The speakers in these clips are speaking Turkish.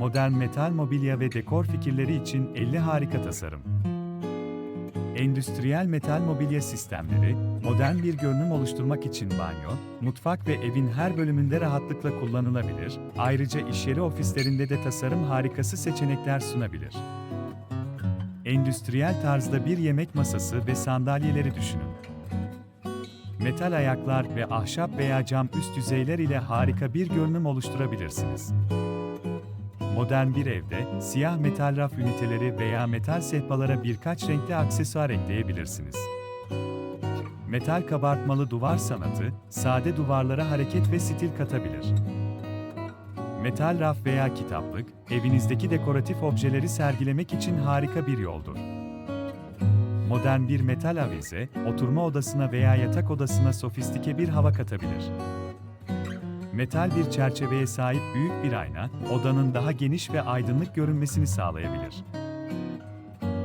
modern metal mobilya ve dekor fikirleri için 50 harika tasarım. Endüstriyel metal mobilya sistemleri, modern bir görünüm oluşturmak için banyo, mutfak ve evin her bölümünde rahatlıkla kullanılabilir, ayrıca iş yeri ofislerinde de tasarım harikası seçenekler sunabilir. Endüstriyel tarzda bir yemek masası ve sandalyeleri düşünün. Metal ayaklar ve ahşap veya cam üst yüzeyler ile harika bir görünüm oluşturabilirsiniz. Modern bir evde siyah metal raf üniteleri veya metal sehpalara birkaç renkli aksesuar ekleyebilirsiniz. Metal kabartmalı duvar sanatı, sade duvarlara hareket ve stil katabilir. Metal raf veya kitaplık, evinizdeki dekoratif objeleri sergilemek için harika bir yoldur. Modern bir metal avize, oturma odasına veya yatak odasına sofistike bir hava katabilir. Metal bir çerçeveye sahip büyük bir ayna, odanın daha geniş ve aydınlık görünmesini sağlayabilir.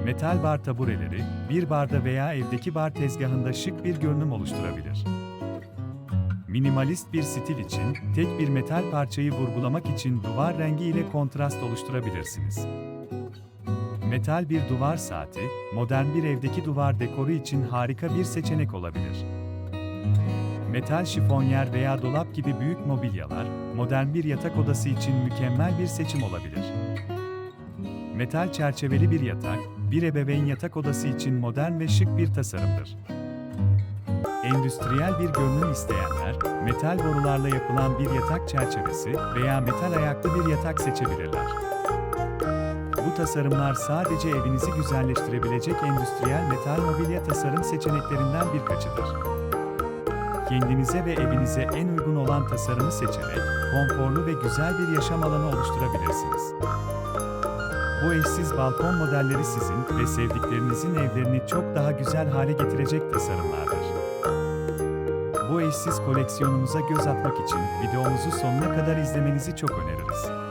Metal bar tabureleri, bir barda veya evdeki bar tezgahında şık bir görünüm oluşturabilir. Minimalist bir stil için, tek bir metal parçayı vurgulamak için duvar rengi ile kontrast oluşturabilirsiniz. Metal bir duvar saati, modern bir evdeki duvar dekoru için harika bir seçenek olabilir. Metal şifonyer veya dolap gibi büyük mobilyalar, modern bir yatak odası için mükemmel bir seçim olabilir. Metal çerçeveli bir yatak, bir ebeveyn yatak odası için modern ve şık bir tasarımdır. Endüstriyel bir görünüm isteyenler, metal borularla yapılan bir yatak çerçevesi veya metal ayaklı bir yatak seçebilirler. Bu tasarımlar sadece evinizi güzelleştirebilecek endüstriyel metal mobilya tasarım seçeneklerinden birkaçıdır. Kendinize ve evinize en uygun olan tasarımı seçerek konforlu ve güzel bir yaşam alanı oluşturabilirsiniz. Bu eşsiz balkon modelleri sizin ve sevdiklerinizin evlerini çok daha güzel hale getirecek tasarımlardır. Bu eşsiz koleksiyonumuza göz atmak için videomuzu sonuna kadar izlemenizi çok öneririz.